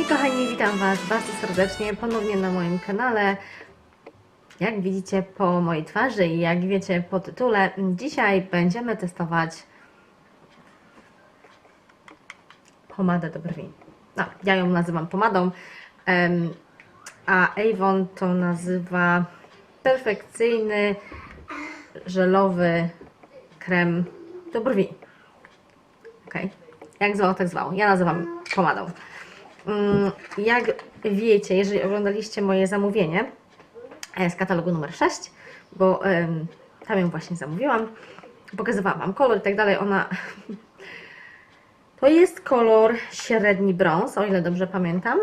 I kochani, witam Was bardzo serdecznie ponownie na moim kanale. Jak widzicie po mojej twarzy i jak wiecie po tytule, dzisiaj będziemy testować pomadę do brwi. No, ja ją nazywam pomadą, a Avon to nazywa perfekcyjny, żelowy krem do brwi. Okej. Jak zwał, tak zwał. Ja nazywam pomadą. Mm, Jak wiecie, jeżeli oglądaliście moje zamówienie e, z katalogu numer 6, bo tam ją właśnie zamówiłam, pokazywałam Wam kolor i tak dalej, ona... To jest kolor średni brąz, o ile dobrze pamiętam.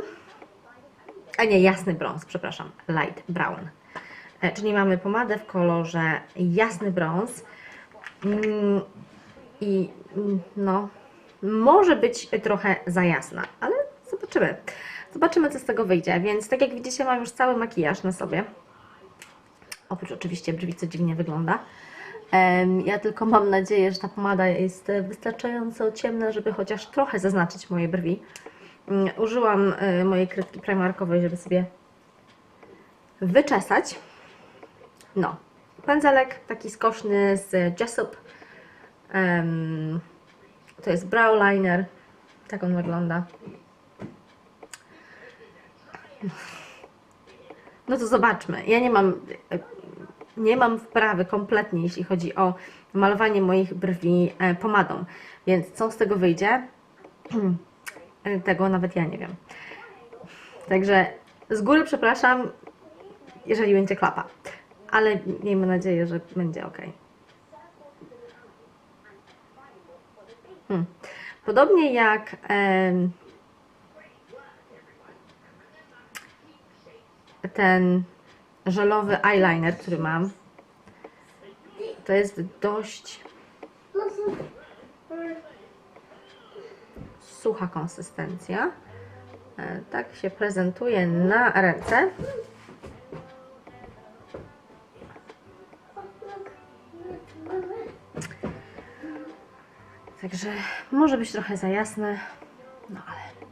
A nie, jasny brąz, przepraszam, light brown. E, Czyli mamy pomadę w kolorze jasny brąz. Mm, I mm, no, może być trochę za jasna, ale zobaczymy. Zobaczymy, co z tego wyjdzie. Więc tak jak widzicie, mam już cały makijaż na sobie. Oprócz oczywiście brwi, co dziwnie wygląda. Ja tylko mam nadzieję, że ta pomada jest wystarczająco ciemna, żeby chociaż trochę zaznaczyć moje brwi. Mm, Użyłam e, mojej kredki primarkowej, żeby sobie wyczesać. No, pędzelek taki skoczny z Jessup. To jest brow liner. Tak on wygląda. No to zobaczmy. Ja nie mam, nie mam wprawy kompletnie, jeśli chodzi o malowanie moich brwi e, pomadą. Więc co z tego wyjdzie? Tego nawet ja nie wiem. Także z góry przepraszam, jeżeli będzie klapa. Ale miejmy nadzieję, że będzie ok. Hmm. Podobnie jak em, ten żelowy eyeliner, który mam, to jest dość sucha konsystencja. E, Tak się prezentuje na ręce. Także może być trochę za jasne, no ale.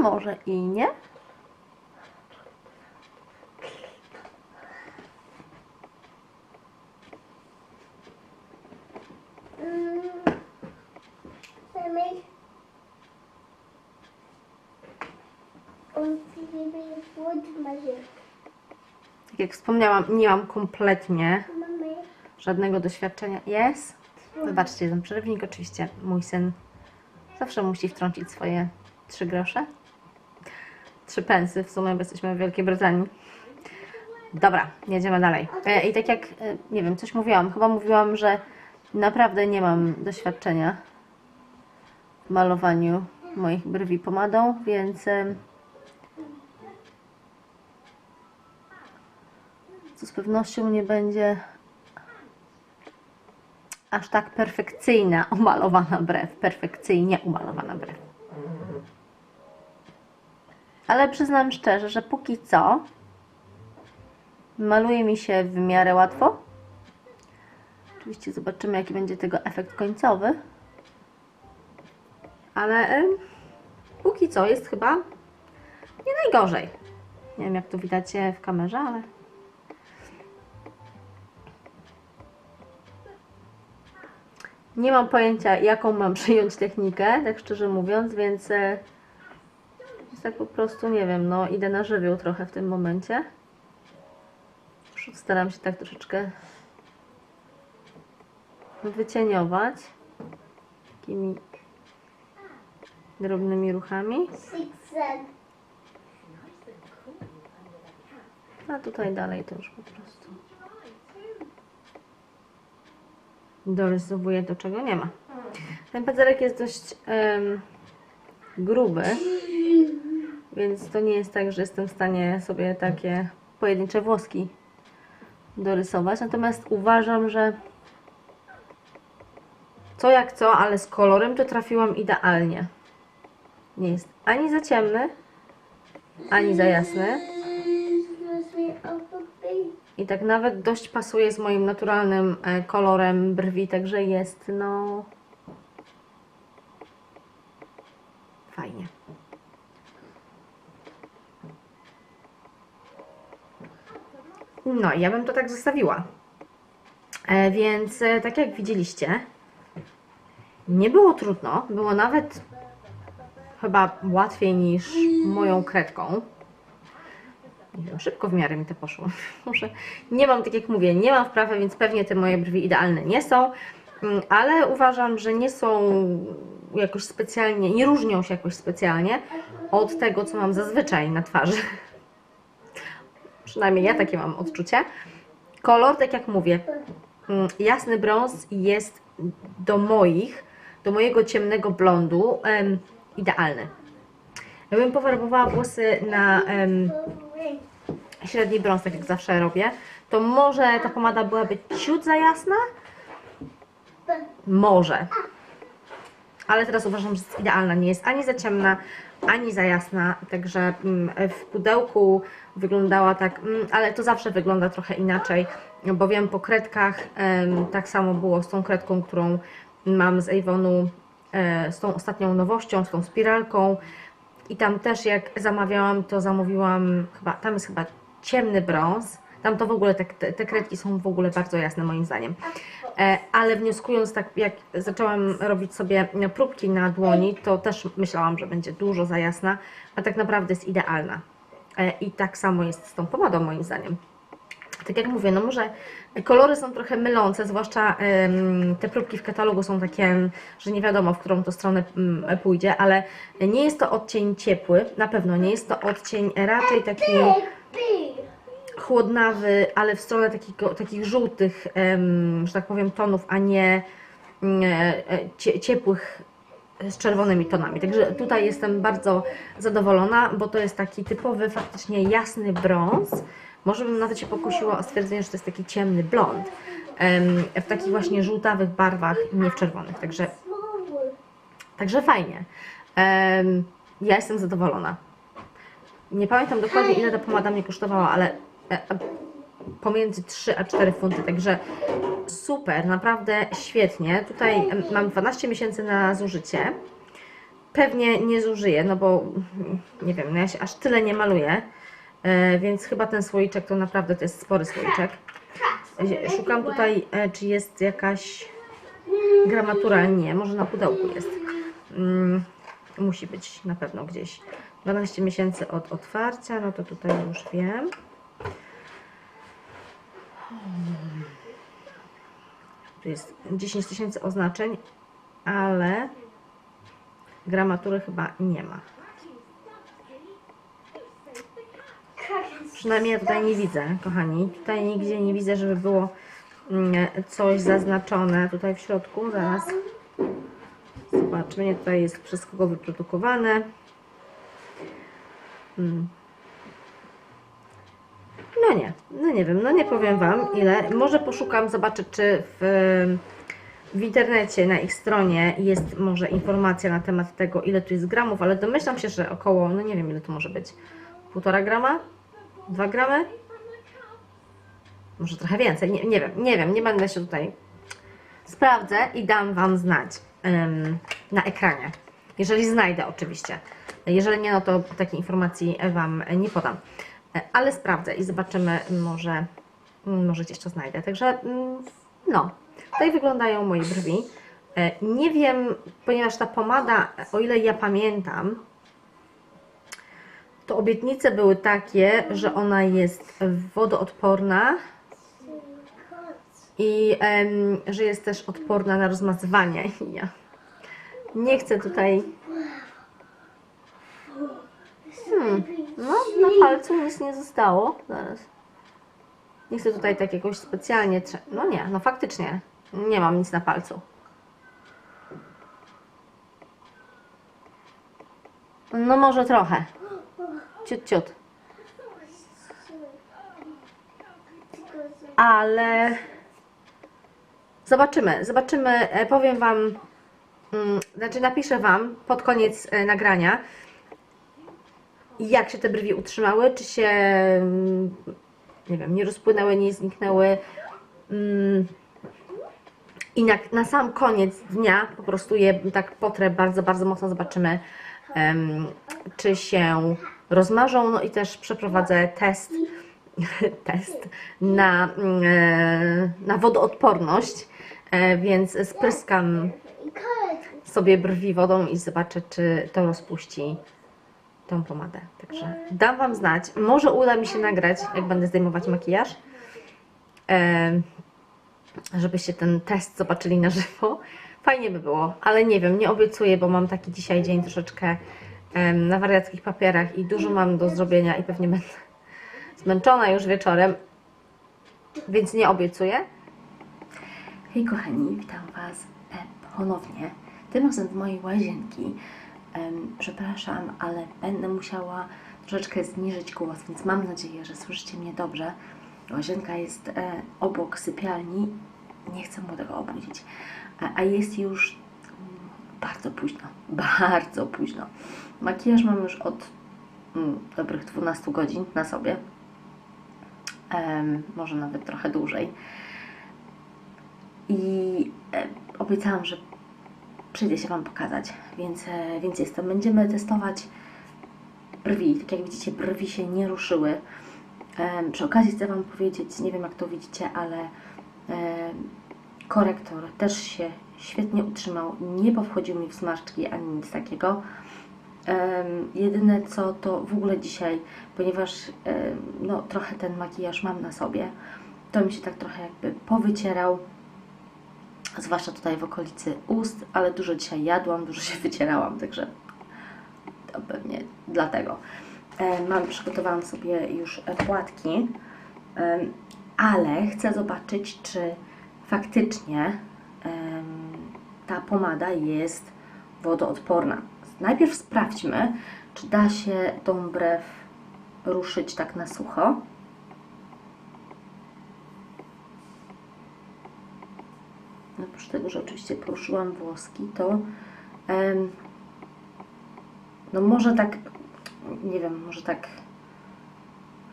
Może i nie? Tak jak wspomniałam, nie mam kompletnie żadnego doświadczenia. Jest. Wybaczcie ten przerywnik, oczywiście mój syn zawsze musi wtrącić swoje trzy grosze. Trzy pensy w sumie, bo jesteśmy w Wielkiej Brytanii. Dobra, jedziemy dalej. E, I tak jak, e, nie wiem, coś mówiłam, chyba mówiłam, że naprawdę nie mam doświadczenia w malowaniu moich brwi pomadą, więc co z pewnością nie będzie aż tak perfekcyjna umalowana brew, perfekcyjnie umalowana brew. Ale przyznam szczerze, że póki co maluje mi się w miarę łatwo. Oczywiście zobaczymy, jaki będzie tego efekt końcowy. Ale em, póki co jest chyba nie najgorzej. Nie wiem, jak to widać w kamerze, ale Nie mam pojęcia, jaką mam przyjąć technikę, tak szczerze mówiąc, więc jest tak po prostu, nie wiem, no idę na żywioł trochę w tym momencie. Staram się tak troszeczkę wycieniować takimi drobnymi ruchami. A tutaj dalej to już po prostu dorysowuję to, czego nie ma. Ten pędzelek jest dość em, gruby, więc to nie jest tak, że jestem w stanie sobie takie pojedyncze włoski dorysować. Natomiast uważam, że co jak co, ale z kolorem to trafiłam idealnie. Nie jest ani za ciemny, ani za jasny. I tak nawet dość pasuje z moim naturalnym e, kolorem brwi, także jest no fajnie. No, ja bym to tak zostawiła. E, więc e, tak jak widzieliście, nie było trudno, było nawet chyba łatwiej niż moją kredką. Wiem, szybko w miarę mi to poszło. Może nie mam, tak jak mówię, nie mam wprawy, więc pewnie te moje brwi idealne nie są, Mm, ale uważam, że nie są jakoś specjalnie, nie różnią się jakoś specjalnie od tego, co mam zazwyczaj na twarzy. Przynajmniej ja takie mam odczucie. Kolor, tak jak mówię, mm, jasny brąz jest do moich, do mojego ciemnego blondu idealny. Jakbym pofarbowała włosy na em, średni brąz, tak jak zawsze robię, to może ta pomada byłaby ciut za jasna? Może. Ale teraz uważam, że jest idealna. Nie jest ani za ciemna, ani za jasna. Także mm, w pudełku wyglądała tak, mm, ale to zawsze wygląda trochę inaczej, bo wiem po kredkach tak samo było z tą kredką, którą mam z Avonu, e, z tą ostatnią nowością, z tą spiralką. I tam też jak zamawiałam, to zamówiłam chyba, tam jest chyba ciemny brąz. Tam to w ogóle te, te, kredki są w ogóle bardzo jasne moim zdaniem. E, ale wnioskując tak, jak zaczęłam robić sobie próbki na dłoni, to też myślałam, że będzie dużo za jasna, a tak naprawdę jest idealna. E, I tak samo jest z tą pomadą moim zdaniem. Tak jak mówię, no może kolory są trochę mylące, zwłaszcza te próbki w katalogu są takie, że nie wiadomo, w którą to stronę mm, pójdzie, ale nie jest to odcień ciepły, na pewno nie jest to odcień raczej taki chłodnawy, ale w stronę takiego, takich żółtych, że tak powiem, tonów, a nie mm, e, cie, ciepłych z czerwonymi tonami. Także tutaj jestem bardzo zadowolona, bo to jest taki typowy, faktycznie jasny brąz. Może bym nawet się pokusiła o stwierdzenie, że to jest taki ciemny blond. w takich właśnie żółtawych barwach, nie w czerwonych. Także Także fajnie. Ja jestem zadowolona. Nie pamiętam dokładnie, ile ta pomada mnie kosztowała, ale e, e, pomiędzy 3 a 4 funty, także super, naprawdę świetnie. Tutaj mam 12 miesięcy na zużycie. Pewnie nie zużyję, no bo mm, nie wiem, no ja się aż tyle nie maluję, e, więc chyba ten słoiczek to naprawdę to jest spory słoiczek. E, Szukam tutaj, e, czy jest jakaś gramatura. Nie, może na pudełku jest. Mm, musi być na pewno gdzieś. 12 miesięcy od otwarcia, no to tutaj już wiem. Tu jest 10 tysięcy oznaczeń, ale gramatury chyba nie ma. Przynajmniej ja tutaj nie widzę, kochani. Tutaj nigdzie nie widzę, żeby było mm, coś zaznaczone tutaj w środku. Zaraz zobaczmy. Nie, tutaj jest wszystko wyprodukowane. Mm. No nie, no nie wiem, no nie powiem Wam ile. Może poszukam, zobaczę czy w, w internecie na ich stronie jest może informacja na temat tego ile tu jest gramów, ale domyślam się, że około, no nie wiem ile to może być, półtora grama? Dwa gramy? Może trochę więcej, nie, nie wiem, nie wiem, nie będę się tutaj sprawdzę i dam Wam znać em, na ekranie. Jeżeli znajdę oczywiście. Jeżeli nie, no to takiej informacji Wam nie podam. Ale sprawdzę i zobaczymy, może, może gdzieś to znajdę. Także mm, no, tutaj wyglądają moje brwi. E, Nie wiem, ponieważ ta pomada, o ile ja pamiętam, to obietnice były takie, że ona jest wodoodporna i em, że jest też odporna na rozmazywanie. Ja nie chcę tutaj. Hmm, no, na palcu nic nie zostało. Zaraz. Nie chcę tutaj tak jakoś specjalnie. No nie, no faktycznie. Nie mam nic na palcu. No może trochę. Ciut, ciut. ale zobaczymy, zobaczymy, e, powiem Wam, mm, znaczy napiszę Wam pod koniec e, nagrania, jak się te brwi utrzymały, czy się mm, nie wiem, nie rozpłynęły, nie zniknęły. Mm, I na, na sam koniec dnia po prostu je tak potrę bardzo, bardzo mocno zobaczymy, czy się rozmarzą. No i też przeprowadzę test, test na, e, na wodoodporność, e, więc spryskam sobie brwi wodą i zobaczę, czy to rozpuści tą pomadę. Także dam Wam znać. Może uda mi się nagrać, jak będę zdejmować makijaż, żebyście ten test zobaczyli na żywo. Fajnie by było, ale nie wiem, nie obiecuję, bo mam taki dzisiaj dzień troszeczkę na wariackich papierach i dużo mam do zrobienia i pewnie będę zmęczona już wieczorem, więc nie obiecuję. Hej kochani, witam Was ponownie. Tym razem w mojej łazienki. Przepraszam, ale będę musiała troszeczkę zniżyć głos, więc mam nadzieję, że słyszycie mnie dobrze. Łazienka jest e, obok sypialni. Nie chcę młodego obudzić. A, jest już mm, bardzo późno. Bardzo późno. Makijaż mam już od mm, dobrych 12 godzin na sobie. Może nawet trochę dłużej. I e, obiecałam, że przyjdę się Wam pokazać, więc, e, więc jestem. Będziemy testować brwi. Tak jak widzicie, brwi się nie ruszyły. Przy okazji chcę Wam powiedzieć, nie wiem jak to widzicie, ale korektor też się świetnie utrzymał. Nie powchodził mi w smaczki ani nic takiego. Jedyne co to w ogóle dzisiaj, ponieważ no, trochę ten makijaż mam na sobie, to mi się tak trochę jakby powycierał zwłaszcza tutaj w okolicy ust, ale dużo dzisiaj jadłam, dużo się wycierałam, także to pewnie dlatego. E, Mam, przygotowałam sobie już płatki, ale chcę zobaczyć, czy faktycznie ta pomada jest wodoodporna. Najpierw sprawdźmy, czy da się tą brew ruszyć tak na sucho. Oprócz tego, że oczywiście poruszyłam włoski, to no może tak, nie wiem, może tak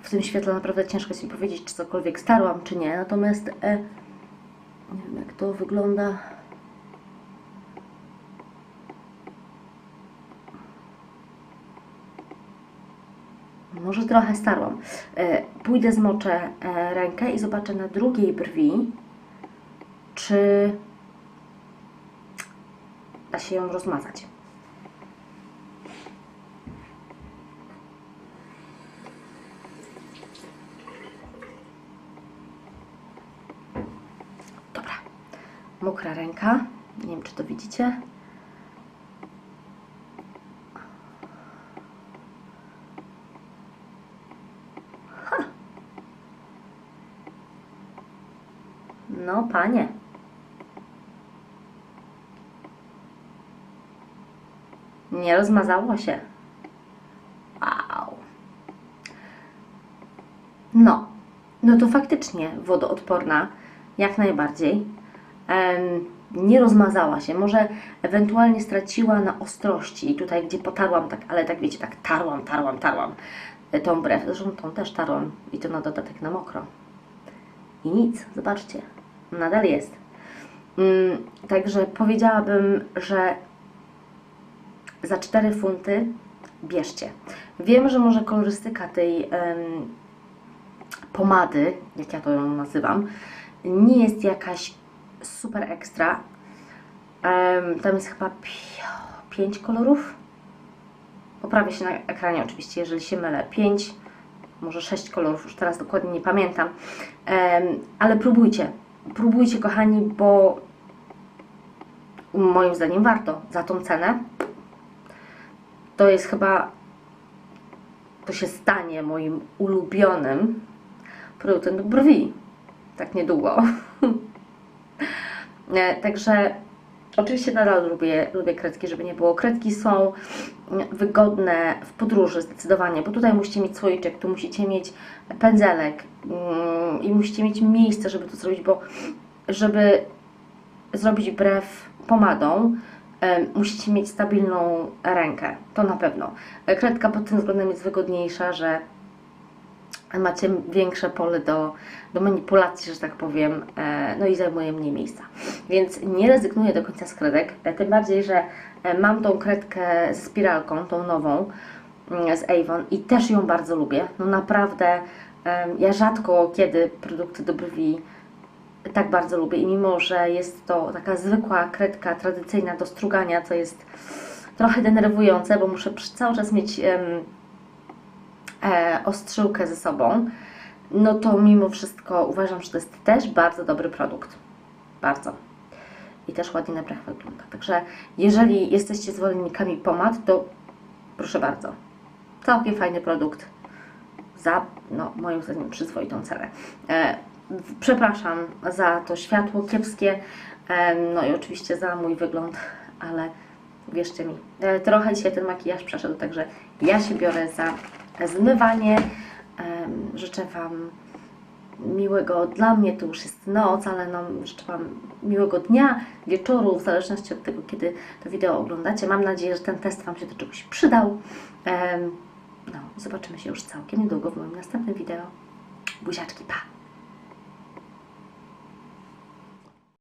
w tym świetle naprawdę ciężko jest mi powiedzieć, czy cokolwiek starłam, czy nie. Natomiast e, nie wiem, jak to wygląda. Może trochę starłam. E, pójdę, zmoczę e, rękę i zobaczę na drugiej brwi, czy da się ją rozmazać. Dobra. Mokra ręka. Nie wiem, czy to widzicie. No, panie. Nie rozmazało się. Wow. No, no to faktycznie wodoodporna, jak najbardziej. Nie rozmazała się, może ewentualnie straciła na ostrości. Tutaj, gdzie potarłam, tak, ale tak wiecie, tak tarłam, tarłam, tarłam e, tą brew. Zresztą tą też tarłam i to na dodatek na mokro. I nic, zobaczcie, nadal jest. Mm, także powiedziałabym, że za 4 funty bierzcie. Wiem, że może kolorystyka tej pomady, jak ja to ją nazywam, nie jest jakaś super ekstra. Tam jest chyba 5 kolorów. Poprawię się na ekranie oczywiście, jeżeli się mylę. 5, może 6 kolorów, już teraz dokładnie nie pamiętam. Ale próbujcie. Próbujcie, kochani, bo moim zdaniem warto za tą cenę. To jest chyba, to się stanie moim ulubionym produktem do brwi. Tak niedługo. E, Także oczywiście nadal lubię, lubię kredki, żeby nie było. Kredki są wygodne w podróży zdecydowanie, bo tutaj musicie mieć słoiczek, tu musicie mieć pędzelek mm, i musicie mieć miejsce, żeby to zrobić, bo żeby zrobić brew pomadą, musicie mieć stabilną rękę, to na pewno. E, Kredka pod tym względem jest wygodniejsza, że macie większe pole do, do manipulacji, że tak powiem, e, no i zajmuje mniej miejsca. Więc nie rezygnuję do końca z kredek, e, tym bardziej, że e, mam tą kredkę z spiralką, tą nową mm, z Avon i też ją bardzo lubię. No naprawdę, ja rzadko kiedy produkty do brwi tak bardzo lubię i mimo, że jest to taka zwykła kredka tradycyjna do strugania, co jest trochę denerwujące, bo muszę cały czas mieć e, ostrzyłkę ze sobą, no to mimo wszystko uważam, że to jest też bardzo dobry produkt. Bardzo. I też ładnie na brach wygląda. Także jeżeli jesteście zwolennikami pomad, to proszę bardzo. Całkiem fajny produkt za, no, moim zdaniem, przyzwoitą cenę. Przepraszam za to światło kiepskie, no i oczywiście za mój wygląd, ale wierzcie mi, e, trochę dzisiaj ten makijaż przeszedł, także ja się biorę za zmywanie. Życzę Wam miłego, dla mnie to już jest noc, ale no, życzę Wam miłego dnia, wieczoru, w zależności od tego, kiedy to wideo oglądacie. Mam nadzieję, że ten test Wam się do czegoś przydał. No, zobaczymy się już całkiem niedługo w moim następnym wideo. Buziaczki, pa!